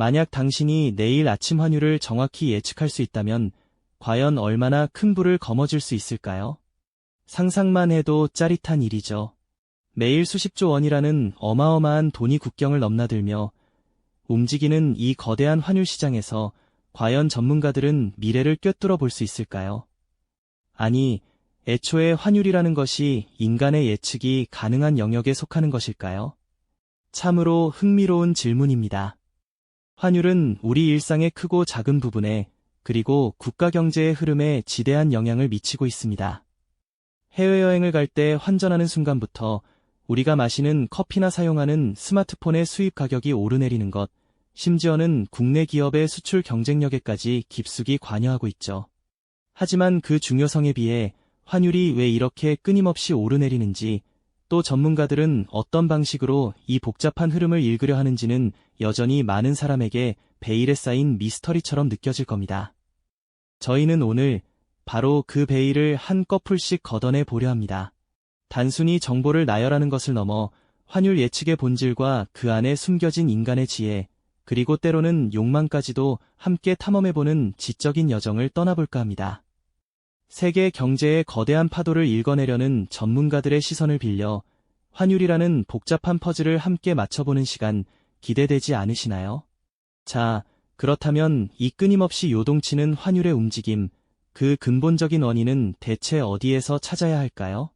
만약 당신이 내일 아침 환율을 정확히 예측할 수 있다면 과연 얼마나 큰 부를 거머쥘 수 있을까요? 상상만 해도 짜릿한 일이죠. 매일 수십조 원이라는 어마어마한 돈이 국경을 넘나들며 움직이는 이 거대한 환율 시장에서 과연 전문가들은 미래를 꿰뚫어 볼 수 있을까요? 아니, 애초에 환율이라는 것이 인간의 예측이 가능한 영역에 속하는 것일까요? 참으로 흥미로운 질문입니다. 환율은 우리 일상의 크고 작은 부분에 그리고 국가 경제의 흐름에 지대한 영향을 미치고 있습니다. 해외여행을 갈 때 환전하는 순간부터 우리가 마시는 커피나 사용하는 스마트폰의 수입 가격이 오르내리는 것, 심지어는 국내 기업의 수출 경쟁력에까지 깊숙이 관여하고 있죠. 하지만 그 중요성에 비해 환율이 왜 이렇게 끊임없이 오르내리는지 또 전문가들은 어떤 방식으로 이 복잡한 흐름을 읽으려 하는지는 여전히 많은 사람에게 베일에 쌓인 미스터리처럼 느껴질 겁니다. 저희는 오늘 바로 그 베일을 한 꺼풀씩 걷어내 보려 합니다. 단순히 정보를 나열하는 것을 넘어 환율 예측의 본질과 그 안에 숨겨진 인간의 지혜, 그리고 때로는 욕망까지도 함께 탐험해보는 지적인 여정을 떠나볼까 합니다. 세계 경제의 거대한 파도를 읽어내려는 전문가들의 시선을 빌려 환율이라는 복잡한 퍼즐을 함께 맞춰보는 시간 기대되지 않으시나요? 자, 그렇다면 이 끊임없이 요동치는 환율의 움직임, 그 근본적인 원인은 대체 어디에서 찾아야 할까요?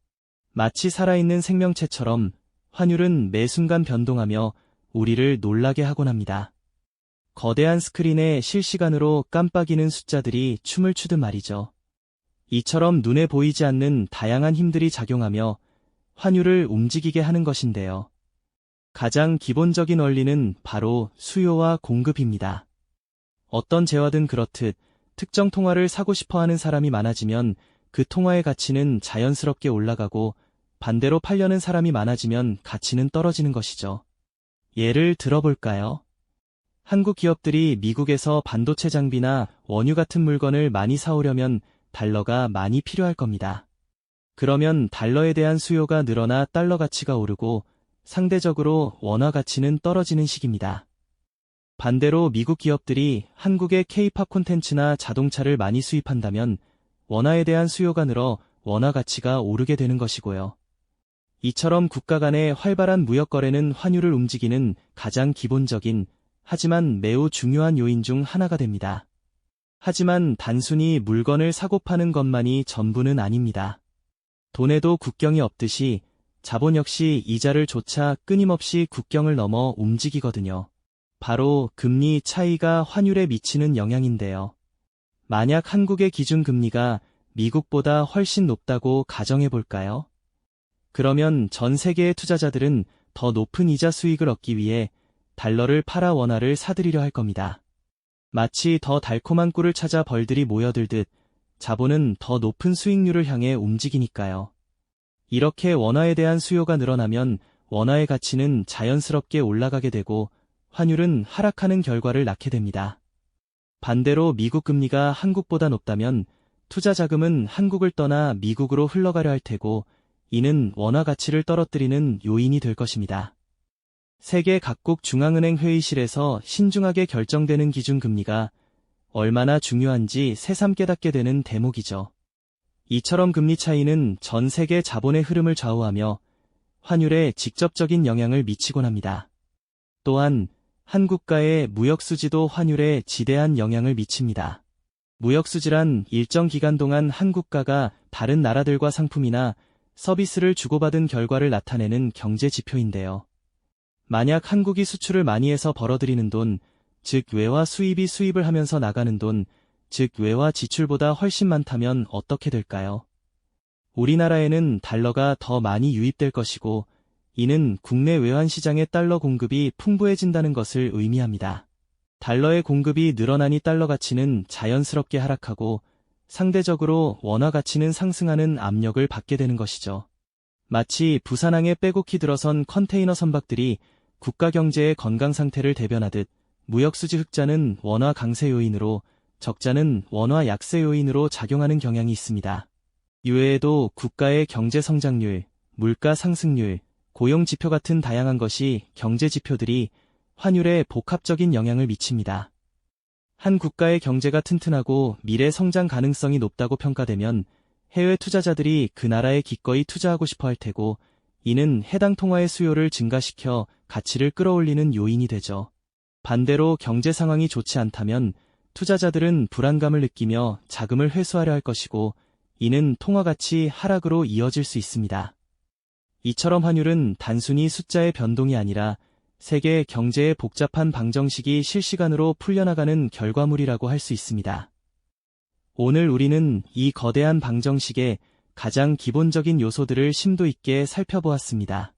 마치 살아있는 생명체처럼 환율은 매 순간 변동하며 우리를 놀라게 하곤 합니다. 거대한 스크린에 실시간으로 깜빡이는 숫자들이 춤을 추듯 말이죠. 이처럼 눈에 보이지 않는 다양한 힘들이 작용하며 환율을 움직이게 하는 것인데요. 가장 기본적인 원리는 바로 수요와 공급입니다. 어떤 재화든 그렇듯 특정 통화를 사고 싶어 하는 사람이 많아지면 그 통화의 가치는 자연스럽게 올라가고 반대로 팔려는 사람이 많아지면 가치는 떨어지는 것이죠. 예를 들어볼까요? 한국 기업들이 미국에서 반도체 장비나 원유 같은 물건을 많이 사오려면 달러가 많이 필요할 겁니다. 그러면 달러에 대한 수요가 늘어나 달러 가치가 오르고 상대적으로 원화 가치는 떨어지는 식입니다. 반대로 미국 기업들이 한국의 K-팝 콘텐츠나 자동차를 많이 수입한다면 원화에 대한 수요가 늘어 원화 가치가 오르게 되는 것이고요. 이처럼 국가 간의 활발한 무역 거래는 환율을 움직이는 가장 기본적인 하지만 매우 중요한 요인 중 하나가 됩니다. 하지만 단순히 물건을 사고 파는 것만이 전부는 아닙니다. 돈에도 국경이 없듯이 자본 역시 이자를 조차 끊임없이 국경을 넘어 움직이거든요. 바로 금리 차이가 환율에 미치는 영향인데요. 만약 한국의 기준금리가 미국보다 훨씬 높다고 가정해 볼까요? 그러면 전 세계의 투자자들은 더 높은 이자 수익을 얻기 위해 달러를 팔아 원화를 사들이려 할 겁니다. 마치 더 달콤한 꿀을 찾아 벌들이 모여들듯 자본은 더 높은 수익률을 향해 움직이니까요. 이렇게 원화에 대한 수요가 늘어나면 원화의 가치는 자연스럽게 올라가게 되고 환율은 하락하는 결과를 낳게 됩니다. 반대로 미국 금리가 한국보다 높다면 투자 자금은 한국을 떠나 미국으로 흘러가려 할 테고 이는 원화 가치를 떨어뜨리는 요인이 될 것입니다. 세계 각국 중앙은행 회의실에서 신중하게 결정되는 기준금리가 얼마나 중요한지 새삼 깨닫게 되는 대목이죠. 이처럼 금리 차이는 전 세계 자본의 흐름을 좌우하며 환율에 직접적인 영향을 미치곤 합니다. 또한 한국과의 무역수지도 환율에 지대한 영향을 미칩니다. 무역수지란 일정 기간 동안 한 국가가 다른 나라들과 상품이나 서비스를 주고받은 결과를 나타내는 경제 지표인데요. 만약 한국이 수출을 많이 해서 벌어들이는 돈, 즉 외화 수입이 수입을 하면서 나가는 돈, 즉 외화 지출보다 훨씬 많다면 어떻게 될까요? 우리나라에는 달러가 더 많이 유입될 것이고, 이는 국내 외환 시장의 달러 공급이 풍부해진다는 것을 의미합니다. 달러의 공급이 늘어나니 달러 가치는 자연스럽게 하락하고 상대적으로 원화 가치는 상승하는 압력을 받게 되는 것이죠. 마치 부산항에 빼곡히 들어선 컨테이너 선박들이 국가 경제의 건강 상태를 대변하듯 무역수지 흑자는 원화 강세 요인으로 적자는 원화 약세 요인으로 작용하는 경향이 있습니다. 이외에도 국가의 경제 성장률, 물가 상승률, 고용 지표 같은 다양한 것이 경제 지표들이 환율에 복합적인 영향을 미칩니다. 한 국가의 경제가 튼튼하고 미래 성장 가능성이 높다고 평가되면 해외 투자자들이 그 나라에 기꺼이 투자하고 싶어 할 테고 이는 해당 통화의 수요를 증가시켜 가치를 끌어올리는 요인이 되죠. 반대로 경제 상황이 좋지 않다면 투자자들은 불안감을 느끼며 자금을 회수하려 할 것이고 이는 통화 가치 하락으로 이어질 수 있습니다. 이처럼 환율은 단순히 숫자의 변동이 아니라 세계 경제의 복잡한 방정식이 실시간으로 풀려나가는 결과물이라고 할 수 있습니다. 오늘 우리는 이 거대한 방정식의 가장 기본적인 요소들을 심도 있게 살펴보았습니다.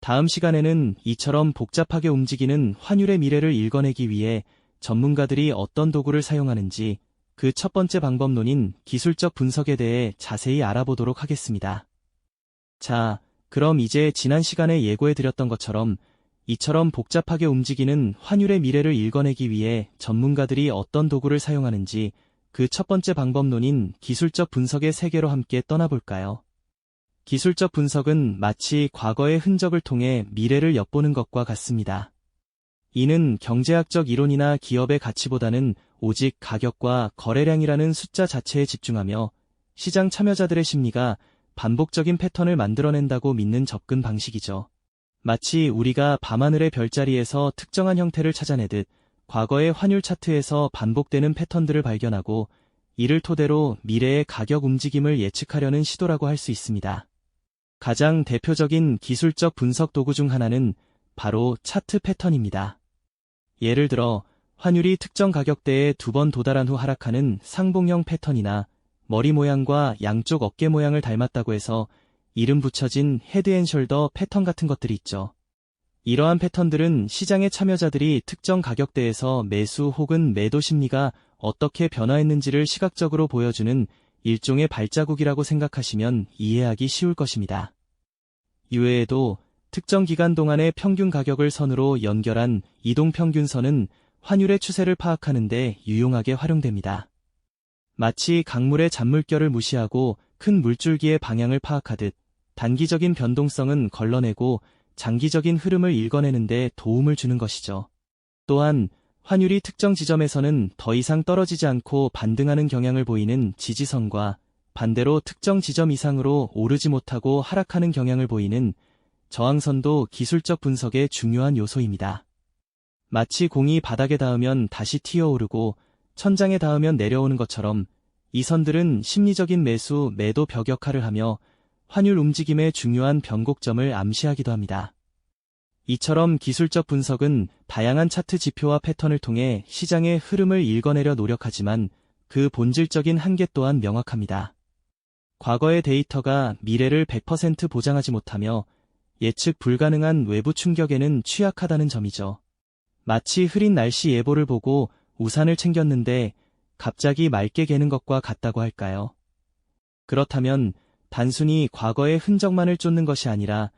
다음 시간에는 이처럼 복잡하게 움직이는 환율의 미래를 읽어내기 위해 전문가들이 어떤 도구를 사용하는지 그 첫 번째 방법론인 기술적 분석에 대해 자세히 알아보도록 하겠습니다. 자, 그럼 이제 지난 시간에 예고해드렸던 것처럼 이처럼 복잡하게 움직이는 환율의 미래를 읽어내기 위해 전문가들이 어떤 도구를 사용하는지 그 첫 번째 방법론인 기술적 분석의 세계로 함께 떠나볼까요? 기술적 분석은 마치 과거의 흔적을 통해 미래를 엿보는 것과 같습니다. 이는 경제학적 이론이나 기업의 가치보다는 오직 가격과 거래량이라는 숫자 자체에 집중하며 시장 참여자들의 심리가 반복적인 패턴을 만들어낸다고 믿는 접근 방식이죠. 마치 우리가 밤하늘의 별자리에서 특정한 형태를 찾아내듯 과거의 환율 차트에서 반복되는 패턴들을 발견하고 이를 토대로 미래의 가격 움직임을 예측하려는 시도라고 할 수 있습니다. 가장 대표적인 기술적 분석 도구 중 하나는 바로 차트 패턴입니다. 예를 들어 환율이 특정 가격대에 두 번 도달한 후 하락하는 상봉형 패턴이나 머리 모양과 양쪽 어깨 모양을 닮았다고 해서 이름 붙여진 헤드앤숄더 패턴 같은 것들이 있죠. 이러한 패턴들은 시장의 참여자들이 특정 가격대에서 매수 혹은 매도 심리가 어떻게 변화했는지를 시각적으로 보여주는 일종의 발자국이라고 생각하시면 이해하기 쉬울 것입니다. 이외에도 특정 기간 동안의 평균 가격을 선으로 연결한 이동평균선은 환율의 추세를 파악하는 데 유용하게 활용됩니다. 마치 강물의 잔물결을 무시하고 큰 물줄기의 방향을 파악하듯 단기적인 변동성은 걸러내고 장기적인 흐름을 읽어내는 데 도움을 주는 것이죠. 또한 환율이 특정 지점에서는 더 이상 떨어지지 않고 반등하는 경향을 보이는 지지선과 반대로 특정 지점 이상으로 오르지 못하고 하락하는 경향을 보이는 저항선도 기술적 분석의 중요한 요소입니다. 마치 공이 바닥에 닿으면 다시 튀어오르고 천장에 닿으면 내려오는 것처럼 이 선들은 심리적인 매수, 매도 벽역할을 하며 환율 움직임의 중요한 변곡점을 암시하기도 합니다. 이처럼 기술적 분석은 다양한 차트 지표와 패턴을 통해 시장의 흐름을 읽어내려 노력하지만 그 본질적인 한계 또한 명확합니다. 과거의 데이터가 미래를 100% 보장하지 못하며 예측 불가능한 외부 충격에는 취약하다는 점이죠. 마치 흐린 날씨 예보를 보고 우산을 챙겼는데 갑자기 맑게 개는 것과 같다고 할까요? 그렇다면 단순히 과거의 흔적만을 쫓는 것이 아니라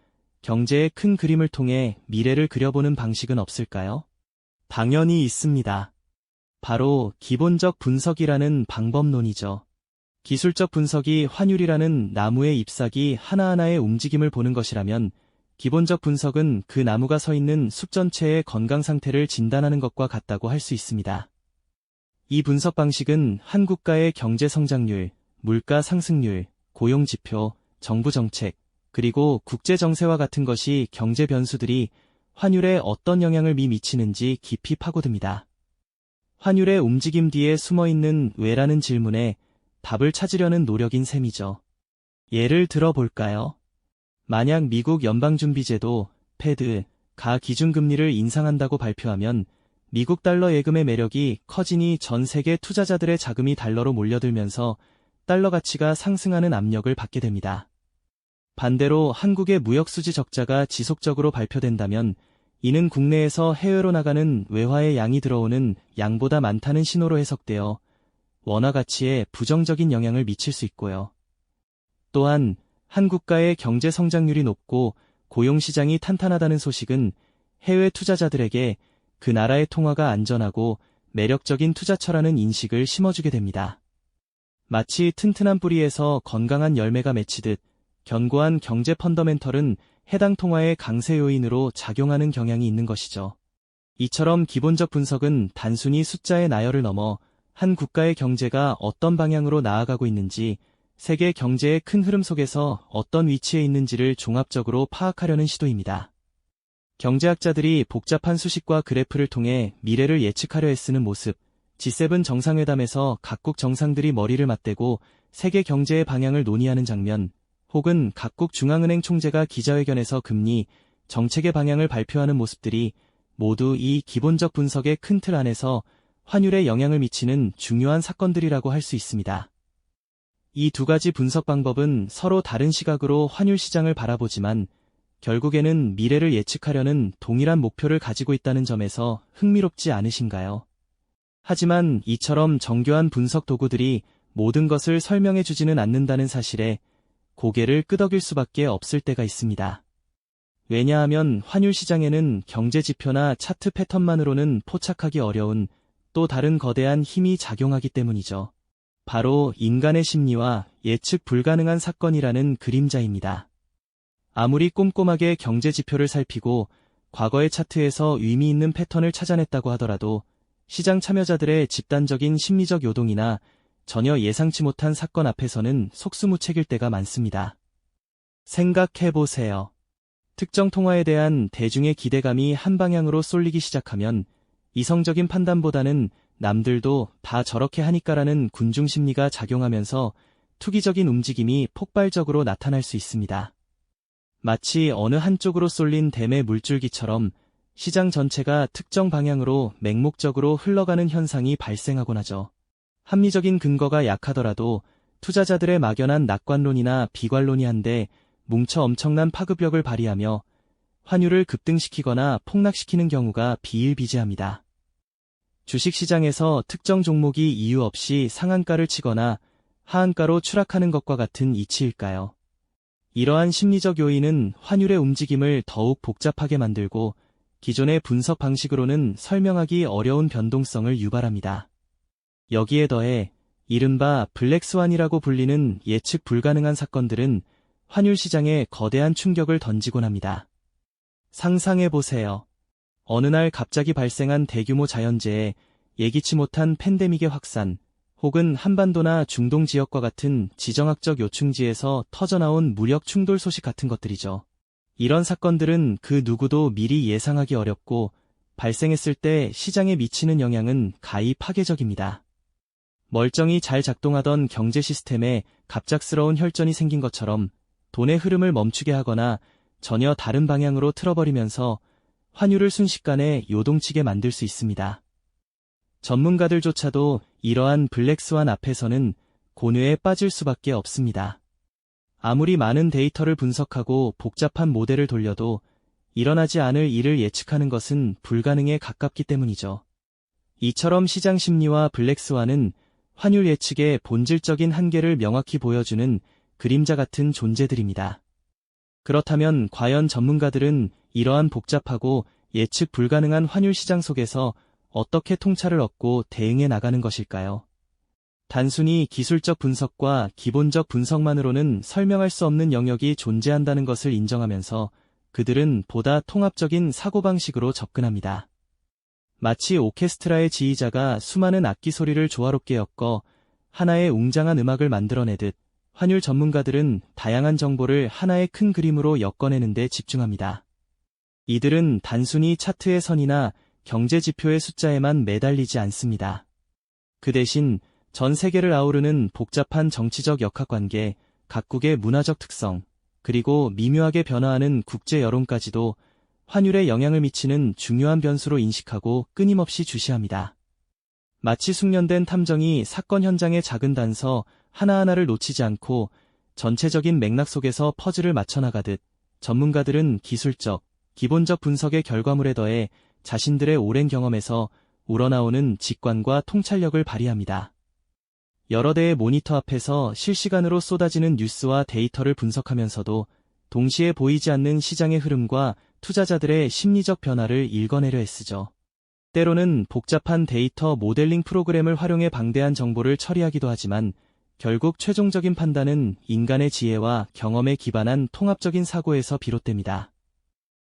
경제의 큰 그림을 통해 미래를 그려보는 방식은 없을까요? 당연히 있습니다. 바로 기본적 분석이라는 방법론이죠. 기술적 분석이 환율이라는 나무의 잎사귀 하나하나의 움직임을 보는 것이라면 기본적 분석은 그 나무가 서 있는 숲 전체의 건강 상태를 진단하는 것과 같다고 할 수 있습니다. 이 분석 방식은 한 국가의 경제 성장률, 물가 상승률, 고용 지표, 정부 정책, 그리고 국제 정세와 같은 것이 경제 변수들이 환율에 어떤 영향을 미치는지 깊이 파고듭니다. 환율의 움직임 뒤에 숨어 있는 왜라는 질문에 답을 찾으려는 노력인 셈이죠. 예를 들어 볼까요? 만약 미국 연방준비제도, 패드, 가 기준금리를 인상한다고 발표하면 미국 달러 예금의 매력이 커지니 전 세계 투자자들의 자금이 달러로 몰려들면서 달러 가치가 상승하는 압력을 받게 됩니다. 반대로 한국의 무역수지 적자가 지속적으로 발표된다면 이는 국내에서 해외로 나가는 외화의 양이 들어오는 양보다 많다는 신호로 해석되어 원화 가치에 부정적인 영향을 미칠 수 있고요. 또한 한국가의 경제 성장률이 높고 고용시장이 탄탄하다는 소식은 해외 투자자들에게 그 나라의 통화가 안전하고 매력적인 투자처라는 인식을 심어주게 됩니다. 마치 튼튼한 뿌리에서 건강한 열매가 맺히듯 견고한 경제 펀더멘털은 해당 통화의 강세 요인으로 작용하는 경향이 있는 것이죠. 이처럼 기본적 분석은 단순히 숫자의 나열을 넘어 한 국가의 경제가 어떤 방향으로 나아가고 있는지, 세계 경제의 큰 흐름 속에서 어떤 위치에 있는지를 종합적으로 파악하려는 시도입니다. 경제학자들이 복잡한 수식과 그래프를 통해 미래를 예측하려 애쓰는 모습, G7 정상회담에서 각국 정상들이 머리를 맞대고 세계 경제의 방향을 논의하는 장면, 혹은 각국 중앙은행 총재가 기자회견에서 금리, 정책의 방향을 발표하는 모습들이 모두 이 기본적 분석의 큰 틀 안에서 환율에 영향을 미치는 중요한 사건들이라고 할 수 있습니다. 이 두 가지 분석 방법은 서로 다른 시각으로 환율 시장을 바라보지만 결국에는 미래를 예측하려는 동일한 목표를 가지고 있다는 점에서 흥미롭지 않으신가요? 하지만 이처럼 정교한 분석 도구들이 모든 것을 설명해 주지는 않는다는 사실에 고개를 끄덕일 수밖에 없을 때가 있습니다. 왜냐하면 환율 시장에는 경제 지표나 차트 패턴만으로는 포착하기 어려운 또 다른 거대한 힘이 작용하기 때문이죠. 바로 인간의 심리와 예측 불가능한 사건이라는 그림자입니다. 아무리 꼼꼼하게 경제 지표를 살피고 과거의 차트에서 의미 있는 패턴을 찾아냈다고 하더라도 시장 참여자들의 집단적인 심리적 요동이나 전혀 예상치 못한 사건 앞에서는 속수무책일 때가 많습니다. 생각해보세요. 특정 통화에 대한 대중의 기대감이 한 방향으로 쏠리기 시작하면 이성적인 판단보다는 남들도 다 저렇게 하니까라는 군중 심리가 작용하면서 투기적인 움직임이 폭발적으로 나타날 수 있습니다. 마치 어느 한쪽으로 쏠린 댐의 물줄기처럼 시장 전체가 특정 방향으로 맹목적으로 흘러가는 현상이 발생하곤 하죠. 합리적인 근거가 약하더라도 투자자들의 막연한 낙관론이나 비관론이 한데 뭉쳐 엄청난 파급력을 발휘하며 환율을 급등시키거나 폭락시키는 경우가 비일비재합니다. 주식시장에서 특정 종목이 이유 없이 상한가를 치거나 하한가로 추락하는 것과 같은 이치일까요? 이러한 심리적 요인은 환율의 움직임을 더욱 복잡하게 만들고 기존의 분석 방식으로는 설명하기 어려운 변동성을 유발합니다. 여기에 더해 이른바 블랙스완이라고 불리는 예측 불가능한 사건들은 환율 시장에 거대한 충격을 던지곤 합니다. 상상해 보세요. 어느 날 갑자기 발생한 대규모 자연재해, 예기치 못한 팬데믹의 확산, 혹은 한반도나 중동 지역과 같은 지정학적 요충지에서 터져나온 무력 충돌 소식 같은 것들이죠. 이런 사건들은 그 누구도 미리 예상하기 어렵고 발생했을 때 시장에 미치는 영향은 가히 파괴적입니다. 멀쩡히 잘 작동하던 경제 시스템에 갑작스러운 혈전이 생긴 것처럼 돈의 흐름을 멈추게 하거나 전혀 다른 방향으로 틀어버리면서 환율을 순식간에 요동치게 만들 수 있습니다. 전문가들조차도 이러한 블랙스완 앞에서는 고뇌에 빠질 수밖에 없습니다. 아무리 많은 데이터를 분석하고 복잡한 모델을 돌려도 일어나지 않을 일을 예측하는 것은 불가능에 가깝기 때문이죠. 이처럼 시장 심리와 블랙스완은 환율 예측의 본질적인 한계를 명확히 보여주는 그림자 같은 존재들입니다. 그렇다면 과연 전문가들은 이러한 복잡하고 예측 불가능한 환율 시장 속에서 어떻게 통찰을 얻고 대응해 나가는 것일까요? 단순히 기술적 분석과 기본적 분석만으로는 설명할 수 없는 영역이 존재한다는 것을 인정하면서 그들은 보다 통합적인 사고방식으로 접근합니다. 마치 오케스트라의 지휘자가 수많은 악기 소리를 조화롭게 엮어 하나의 웅장한 음악을 만들어내듯 환율 전문가들은 다양한 정보를 하나의 큰 그림으로 엮어내는 데 집중합니다. 이들은 단순히 차트의 선이나 경제 지표의 숫자에만 매달리지 않습니다. 그 대신 전 세계를 아우르는 복잡한 정치적 역학관계, 각국의 문화적 특성, 그리고 미묘하게 변화하는 국제 여론까지도 환율에 영향을 미치는 중요한 변수로 인식하고 끊임없이 주시합니다. 마치 숙련된 탐정이 사건 현장의 작은 단서 하나하나를 놓치지 않고 전체적인 맥락 속에서 퍼즐을 맞춰나가듯 전문가들은 기술적, 기본적 분석의 결과물에 더해 자신들의 오랜 경험에서 우러나오는 직관과 통찰력을 발휘합니다. 여러 대의 모니터 앞에서 실시간으로 쏟아지는 뉴스와 데이터를 분석하면서도 동시에 보이지 않는 시장의 흐름과 투자자들의 심리적 변화를 읽어내려 애쓰죠. 때로는 복잡한 데이터 모델링 프로그램을 활용해 방대한 정보를 처리하기도 하지만 결국 최종적인 판단은 인간의 지혜와 경험에 기반한 통합적인 사고에서 비롯됩니다.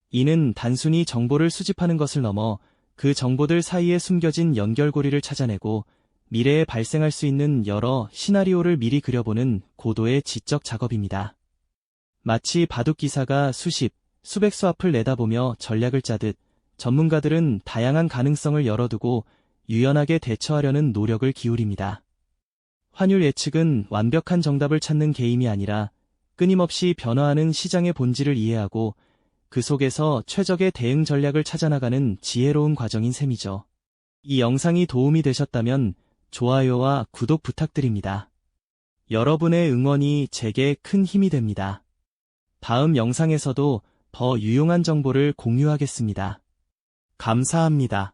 이는 단순히 정보를 수집하는 것을 넘어 그 정보들 사이에 숨겨진 연결고리를 찾아내고 미래에 발생할 수 있는 여러 시나리오를 미리 그려보는 고도의 지적 작업입니다. 마치 바둑 기사가 수십, 수백 수 앞을 내다보며 전략을 짜듯 전문가들은 다양한 가능성을 열어두고 유연하게 대처하려는 노력을 기울입니다. 환율 예측은 완벽한 정답을 찾는 게임이 아니라 끊임없이 변화하는 시장의 본질을 이해하고 그 속에서 최적의 대응 전략을 찾아나가는 지혜로운 과정인 셈이죠. 이 영상이 도움이 되셨다면 좋아요와 구독 부탁드립니다. 여러분의 응원이 제게 큰 힘이 됩니다. 다음 영상에서도 더 유용한 정보를 공유하겠습니다. 감사합니다.